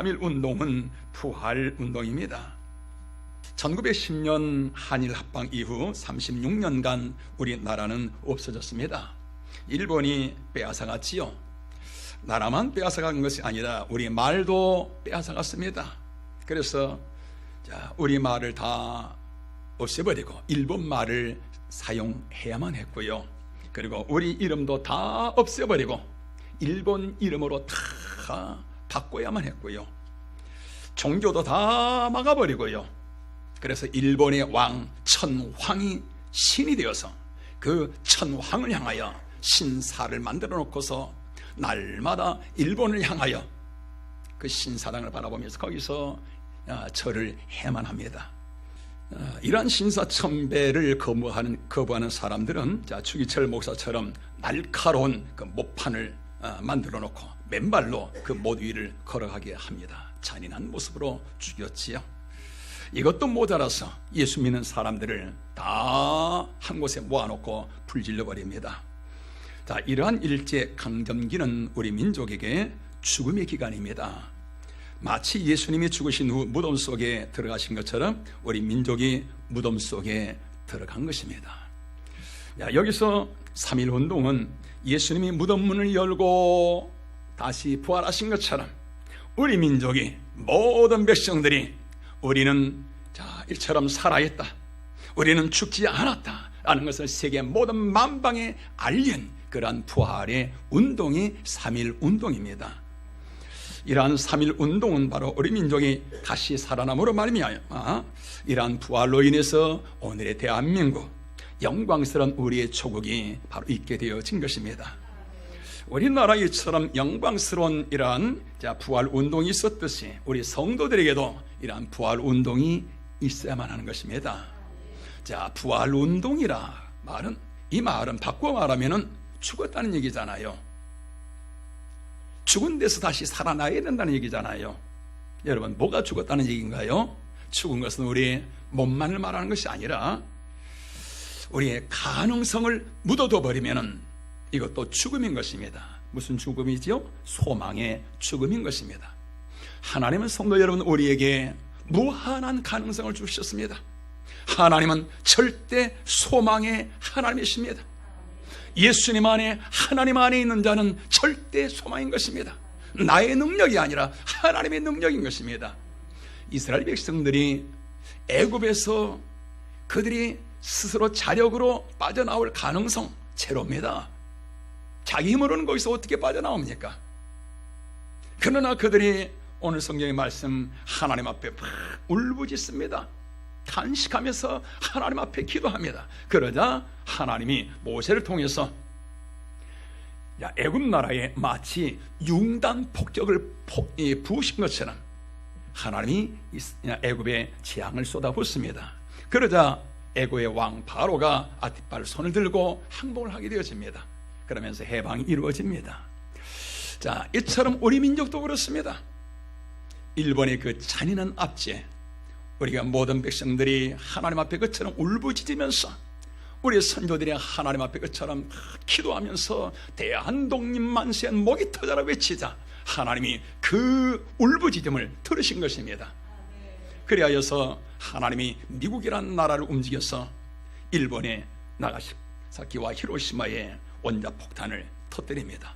3일 운동은 부활 운동입니다. 1910년 한일 합방 이후 36년간 우리나라는 없어졌습니다. 일본이 빼앗아갔지요. 나라만 빼앗아간 것이 아니라 우리 말도 빼앗아갔습니다. 그래서 자, 우리 말을 다 없애버리고 일본 말을 사용해야만 했고요. 그리고 우리 이름도 다 없애버리고 일본 이름으로 다 바꿔야만 했고요. 종교도 다 막아버리고요. 그래서 일본의 왕 천황이 신이 되어서 그 천황을 향하여 신사를 만들어 놓고서 날마다 일본을 향하여 그 신사당을 바라보면서 거기서 아, 절을 해만 합니다. 아, 이러한 신사천배를 거부하는, 거부하는 사람들은 자, 추기철 목사처럼 날카로운 그 목판을 아, 만들어 놓고 맨발로 그 못 위를 걸어가게 합니다. 잔인한 모습으로 죽였지요. 이것도 모자라서 예수 믿는 사람들을 다 한 곳에 모아놓고 불질러 버립니다. 자, 이러한 일제 강점기는 우리 민족에게 죽음의 기간입니다. 마치 예수님이 죽으신 후 무덤 속에 들어가신 것처럼 우리 민족이 무덤 속에 들어간 것입니다. 야, 여기서 3일 운동은 예수님이 무덤 문을 열고 다시 부활하신 것처럼 우리 민족이 모든 백성들이 우리는 자, 이처럼 살아있다. 우리는 죽지 않았다. 라는 것을 세계 모든 만방에 알린 그러한 부활의 운동이 3일 운동입니다. 이러한 3일 운동은 바로 우리 민족이 다시 살아남으로 말미암아 이러한 부활로 인해서 오늘의 대한민국 영광스러운 우리의 조국이 바로 있게 되어진 것입니다. 우리나라 이처럼 영광스러운 이러한 부활 운동이 있었듯이 우리 성도들에게도 이러한 부활 운동이 있어야만 하는 것입니다. 자, 부활 운동이라 말은 이 말은 바꿔 말하면은 죽었다는 얘기잖아요. 죽은 데서 다시 살아나야 된다는 얘기잖아요. 여러분, 뭐가 죽었다는 얘기인가요? 죽은 것은 우리 몸만을 말하는 것이 아니라 우리의 가능성을 묻어둬 버리면은 이것도 죽음인 것입니다. 무슨 죽음이지요? 소망의 죽음인 것입니다. 하나님은 성도 여러분 우리에게 무한한 가능성을 주셨습니다. 하나님은 절대 소망의 하나님이십니다. 예수님 안에 하나님 안에 있는 자는 절대 소망인 것입니다. 나의 능력이 아니라 하나님의 능력인 것입니다. 이스라엘 백성들이 애굽에서 그들이 스스로 자력으로 빠져나올 가능성 제로입니다. 자기 힘으로는 거기서 어떻게 빠져나옵니까? 그러나 그들이 오늘 성경의 말씀 하나님 앞에 막 울부짖습니다. 탄식하면서 하나님 앞에 기도합니다. 그러자 하나님이 모세를 통해서 야, 애굽 나라에 마치 융단 폭격을 부으신 것처럼 하나님이 애굽에 재앙을 쏟아붓습니다. 그러자 애굽의 왕 바로가 아티팔 손을 들고 항복을 하게 되어집니다. 그러면서 해방이 이루어집니다. 자, 이처럼 우리 민족도 그렇습니다. 일본의 그 잔인한 압제, 우리가 모든 백성들이 하나님 앞에 그처럼 울부짖으면서 우리 선조들이 하나님 앞에 그처럼 기도하면서 대한독립 만세한 목이 터져라 외치자 하나님이 그 울부짖음을 들으신 것입니다. 그리하여서 하나님이 미국이라는 나라를 움직여서 일본에 나가사키와 히로시마에 원자 폭탄을 터뜨립니다.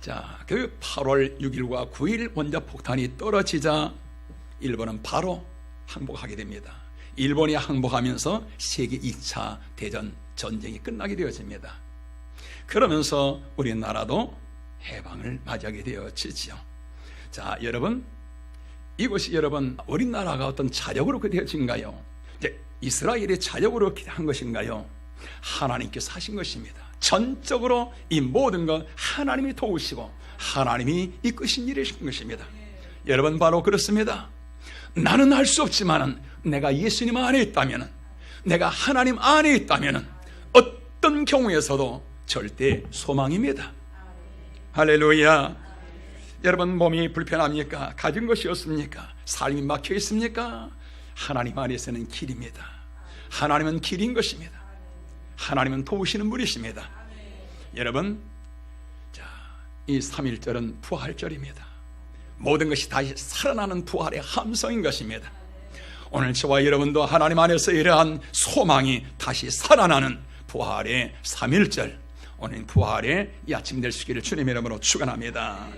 자, 그 8월 6일과 9일 원자 폭탄이 떨어지자 일본은 바로 항복하게 됩니다. 일본이 항복하면서 세계 2차 대전 전쟁이 끝나게 되어집니다. 그러면서 우리나라도 해방을 맞이하게 되어지죠. 자, 여러분, 이것이 여러분 우리나라가 어떤 자력으로 되어진가요? 이스라엘의 자력으로 한 것인가요? 하나님께서 하신 것입니다. 전적으로 이 모든 것 하나님이 도우시고 하나님이 이끄신 일이신 것입니다. 여러분 바로 그렇습니다. 나는 할 수 없지만은 내가 예수님 안에 있다면은 내가 하나님 안에 있다면은 어떤 경우에서도 절대 소망입니다. 할렐루야. 여러분 몸이 불편합니까? 가진 것이 없습니까? 삶이 막혀 있습니까? 하나님 안에서는 길입니다. 하나님은 길인 것입니다. 하나님은 도우시는 분이십니다. 여러분, 자, 이 3일절은 부활절입니다. 모든 것이 다시 살아나는 부활의 함성인 것입니다. 오늘 저와 여러분도 하나님 안에서 이러한 소망이 다시 살아나는 부활의 3일절 오늘 부활의 이 아침 될 수 있기를 주님 이름으로 축원합니다.